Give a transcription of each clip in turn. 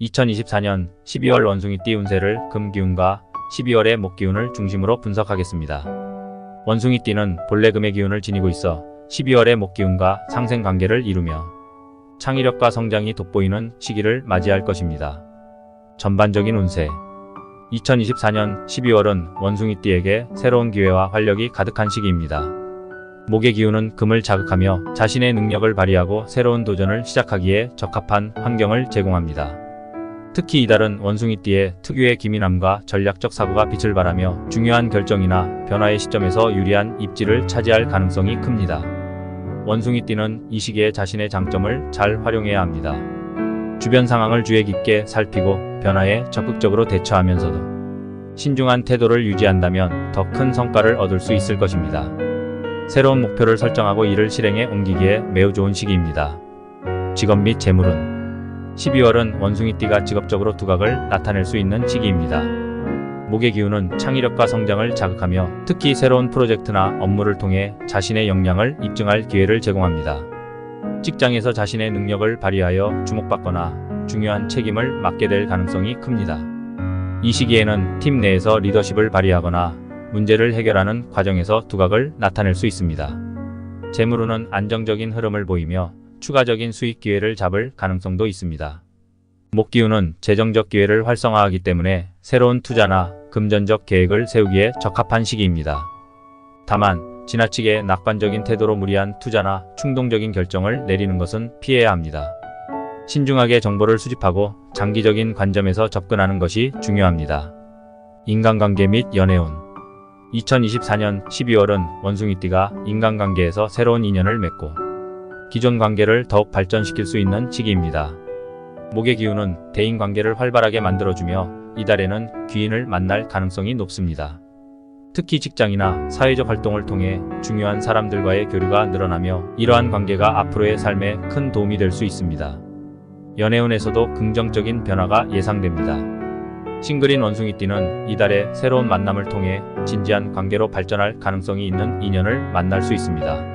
2024년 12월 원숭이 띠 운세를 금기운과 12월의 목기운을 중심으로 분석하겠습니다. 원숭이 띠는 본래 금의 기운을 지니고 있어 12월의 목기운과 상생 관계를 이루며 창의력과 성장이 돋보이는 시기를 맞이할 것입니다. 전반적인 운세 2024년 12월은 원숭이 띠에게 새로운 기회와 활력이 가득한 시기입니다. 목의 기운은 금을 자극하며 자신의 능력을 발휘하고 새로운 도전을 시작하기에 적합한 환경을 제공합니다. 특히 이달은 원숭이띠의 특유의 기민함과 전략적 사고가 빛을 발하며 중요한 결정이나 변화의 시점에서 유리한 입지를 차지할 가능성이 큽니다. 원숭이띠는 이 시기에 자신의 장점을 잘 활용해야 합니다. 주변 상황을 주의 깊게 살피고 변화에 적극적으로 대처하면서도 신중한 태도를 유지한다면 더 큰 성과를 얻을 수 있을 것입니다. 새로운 목표를 설정하고 이를 실행에 옮기기에 매우 좋은 시기입니다. 직업 및 재물은 12월은 원숭이띠가 직업적으로 두각을 나타낼 수 있는 시기입니다. 목의 기운은 창의력과 성장을 자극하며 특히 새로운 프로젝트나 업무를 통해 자신의 역량을 입증할 기회를 제공합니다. 직장에서 자신의 능력을 발휘하여 주목받거나 중요한 책임을 맡게 될 가능성이 큽니다. 이 시기에는 팀 내에서 리더십을 발휘하거나 문제를 해결하는 과정에서 두각을 나타낼 수 있습니다. 재물운은 안정적인 흐름을 보이며 추가적인 수익 기회를 잡을 가능성도 있습니다. 목기운은 재정적 기회를 활성화하기 때문에 새로운 투자나 금전적 계획을 세우기에 적합한 시기입니다. 다만 지나치게 낙관적인 태도로 무리한 투자나 충동적인 결정을 내리는 것은 피해야 합니다. 신중하게 정보를 수집하고 장기적인 관점에서 접근하는 것이 중요합니다. 인간관계 및 연애운 2024년 12월은 원숭이띠가 인간관계에서 새로운 인연을 맺고 기존 관계를 더욱 발전시킬 수 있는 시기입니다. 목의 기운은 대인 관계를 활발하게 만들어주며 이달에는 귀인을 만날 가능성이 높습니다. 특히 직장이나 사회적 활동을 통해 중요한 사람들과의 교류가 늘어나며 이러한 관계가 앞으로의 삶에 큰 도움이 될 수 있습니다. 연애운에서도 긍정적인 변화가 예상됩니다. 싱글인 원숭이띠는 이달에 새로운 만남을 통해 진지한 관계로 발전할 가능성이 있는 인연을 만날 수 있습니다.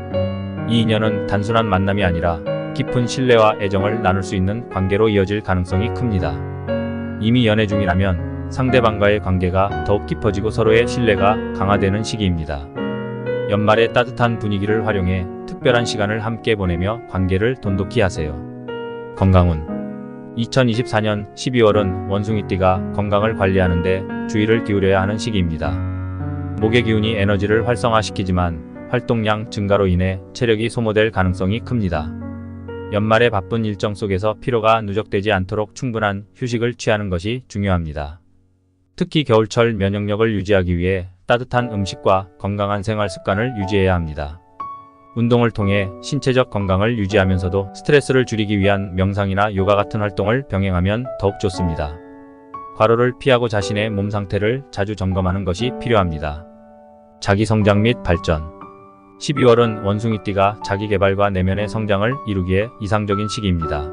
이 인연은 단순한 만남이 아니라 깊은 신뢰와 애정을 나눌 수 있는 관계로 이어질 가능성이 큽니다. 이미 연애 중이라면 상대방과의 관계가 더욱 깊어지고 서로의 신뢰가 강화되는 시기입니다. 연말의 따뜻한 분위기를 활용해 특별한 시간을 함께 보내며 관계를 돈독히 하세요. 건강운 2024년 12월은 원숭이띠가 건강을 관리하는데 주의를 기울여야 하는 시기입니다. 목의 기운이 에너지를 활성화시키지만 활동량 증가로 인해 체력이 소모될 가능성이 큽니다. 연말의 바쁜 일정 속에서 피로가 누적되지 않도록 충분한 휴식을 취하는 것이 중요합니다. 특히 겨울철 면역력을 유지하기 위해 따뜻한 음식과 건강한 생활 습관을 유지해야 합니다. 운동을 통해 신체적 건강을 유지하면서도 스트레스를 줄이기 위한 명상이나 요가 같은 활동을 병행하면 더욱 좋습니다. 과로를 피하고 자신의 몸 상태를 자주 점검하는 것이 필요합니다. 자기 성장 및 발전 12월은 원숭이띠가 자기 개발과 내면의 성장을 이루기에 이상적인 시기입니다.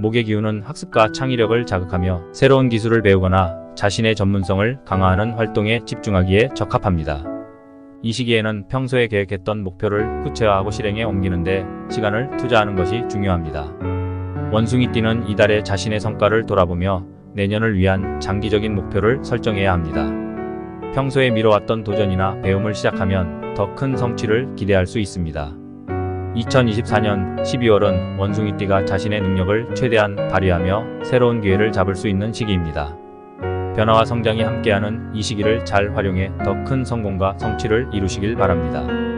목의 기운은 학습과 창의력을 자극하며 새로운 기술을 배우거나 자신의 전문성을 강화하는 활동에 집중하기에 적합합니다. 이 시기에는 평소에 계획했던 목표를 구체화하고 실행에 옮기는데 시간을 투자하는 것이 중요합니다. 원숭이띠는 이달에 자신의 성과를 돌아보며 내년을 위한 장기적인 목표를 설정해야 합니다. 평소에 미뤄왔던 도전이나 배움을 시작하면 더 큰 성취를 기대할 수 있습니다. 2024년 12월은 원숭이띠가 자신의 능력을 최대한 발휘하며 새로운 기회를 잡을 수 있는 시기입니다. 변화와 성장이 함께하는 이 시기를 잘 활용해 더 큰 성공과 성취를 이루시길 바랍니다.